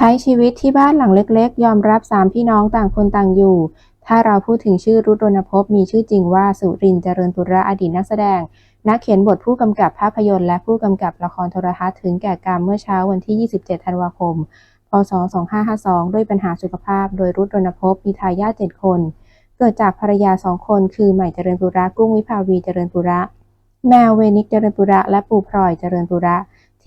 ใช้ชีวิตที่บ้านหลังเล็ก ๆ ยอมรับสามพี่น้องต่างคนต่างอยู่ ถ้าเราพูดถึงชื่อรุดรณพมีชื่อจริงว่าสุรินทร์เจริญปุระอดีตนักแสดง นักเขียนบทผู้กำกับภาพยนตร์และผู้กำกับละครโทรทัศน์ถึงแก่กรรมเมื่อเช้าวันที่ 27 ธันวาคม พศ 2552 ด้วยปัญหาสุขภาพ โดยรุดรณพมีทายาท7คน เกิดจากภรรยาสองคน คือใหม่เจริญปุระกุ้งวิภาวีเจริญปุระ แมวเวนิกเจริญปุระและปูพลอยเจริญปุระ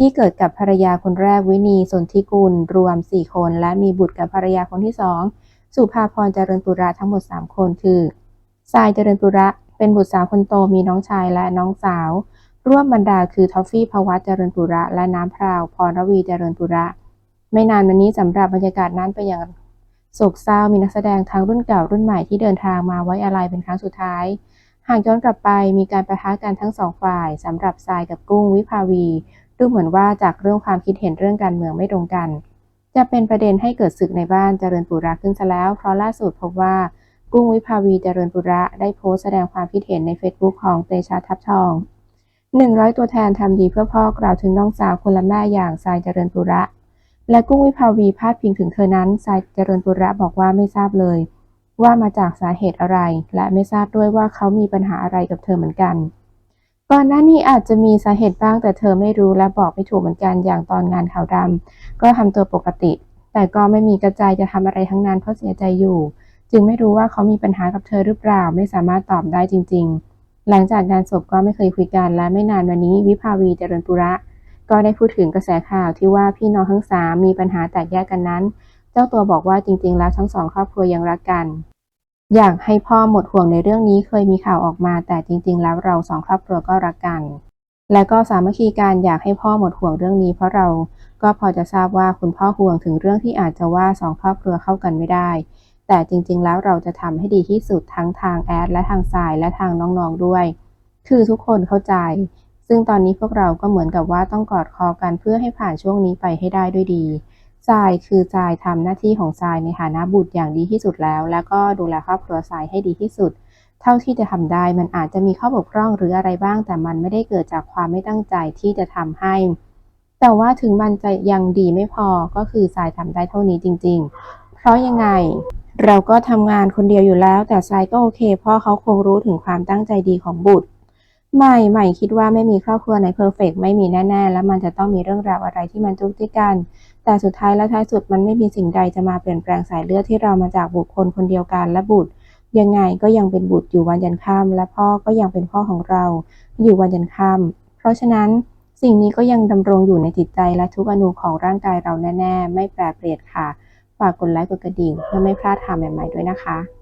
ที่เกิดกับภรรยาคนแรกวินีสนธิกุล รวม 4 คน และมีบุตรกับภรรยาคนที่สองสุภาพรเจริญปุระทั้งหมด 3 คนคือทรายเจริญปุระเป็นบุตรสาวคนโตมีน้องชายและน้องสาว ร่วมบรรดาคือทอฟฟี่ภวัตเจริญปุระ และน้ำพราวพรวีเจริญปุระ ไม่นานวันนี้สำหรับบรรยากาศนั้นไปนอย่างโศกเศร้ามีนักแสดงทั้งรุ่นเก่ารุ่นใหม่ที่เดินทางมาไว้อาลัยเป็นครั้งสุดท้าย หากย้อนกลับไปมีการประทะกันทั้งสองฝ่ายสำหรับทรายกับกุ้งวิภาวี ดูเหมือนว่าจากเรื่องความคิดเห็นเรื่องการเมืองไม่ตรงกัน จะเป็นประเด็นให้เกิดศึกในบ้านเจริญปุระขึ้นซะแล้ว เพราะล่าสุดพบว่ากุ้งวิภาวีเจริญปุระได้โพสต์แสดงความคิดเห็นใน Facebook ของเตชะทับทอง 100 ตัวแทนทำดีเพื่อพ่อกล่าวถึงน้องสาวคนละแม่อย่างทรายเจริญปุระ และกุ้งวิภาวีพาดพิงถึงเธอนั้นทรายเจริญปุระบอกว่าไม่ทราบเลย ว่ามาจากสาเหตุอะไร และไม่ทราบด้วยว่าเขามีปัญหาอะไรกับเธอเหมือนกัน ก่อนหน้านี้อาจจะมีสาเหตุบ้างแต่เธอไม่รู้และบอกไม่ถูกเหมือนกันอย่างตอนงานขาวดำก็ทำตัวปกติ แต่ก็ไม่มีกระจายจะทำอะไรทั้งนั้นเพราะเสียใจอยู่ จึงไม่รู้ว่าเขามีปัญหากับเธอหรือเปล่าไม่สามารถตอบได้จริง ๆ หลังจากงานศพก็ไม่เคยคุยกันและไม่นานวันนี้วิภาวีเจริญปุระ ก็ได้พูดถึงกระแสข่าวที่ว่าพี่น้องทั้งสามมีปัญหาแตกแยกกันนั้น เจ้าตัวบอกว่าจริง ๆ แล้วทั้งสองครอบครัวยังรักกัน อยากให้พ่อหมดห่วงในเรื่องนี้เคยมีข่าวออกมา แต่จริง ๆ แล้วเราสองครอบครัวก็รักกัน และก็สามัคคีกันอยากให้พ่อหมดห่วงเรื่องนี้ เพราะเราก็พอจะทราบว่าคุณพ่อห่วงถึงเรื่องที่อาจจะว่าสองครอบครัวเข้ากันไม่ได้ แต่จริง ๆ แล้วเราจะทำให้ดีที่สุดทั้งทางแอดและทางสายและทางน้องๆด้วย คือทุกคนเข้าใจ ซึ่งตอนนี้พวกเราก็เหมือนกับว่าต้องกอดคอกันเพื่อให้ผ่านช่วงนี้ไปให้ได้ด้วยดี ทรายคือทรายทำหน้าที่ของทรายในฐานะบุตรอย่างดีที่สุดแล้ว แล้วก็ดูแลครอบครัวทรายให้ดีที่สุด เท่าที่จะทำได้มันอาจจะมีข้อบกพร่องหรืออะไรบ้าง แต่มันไม่ได้เกิดจากความไม่ตั้งใจที่จะทำให้ แต่ว่าถึงมันจะยังดีไม่พอก็คือทรายทำได้เท่านี้จริง ๆ เพราะยังไงเราก็ทำงานคนเดียวอยู่แล้ว แต่ทรายก็โอเค เพราะเขาคงรู้ถึงความตั้งใจดีของบุตร ใหม่ใหม่คิดว่าไม่มีครอบครัวไหนเพอร์เฟกไม่มีแน่ๆ แล้วมันจะต้องมีเรื่องราวอะไรที่มันจุกจิกกัน แต่สุดท้ายและท้ายสุดมันไม่มีสิ่งใดจะมาเปลี่ยนแปลงสายเลือดที่เรามาจากบุคคลคนเดียวกันและบุตร ยังไงก็ยังเป็นบุตรอยู่วันยันค่ำและพ่อก็ยังเป็นพ่อของเรา อยู่วันยันค่ำเพราะฉะนั้นสิ่งนี้ก็ยังดำรงอยู่ในจิตใจและทุกอนูของร่างกายเราแน่ๆ ไม่แปรเปลี่ยนค่ะ ฝากกดไลค์กดกระดิ่งเพื่อไม่พลาดข่าวใหม่ๆด้วยนะคะ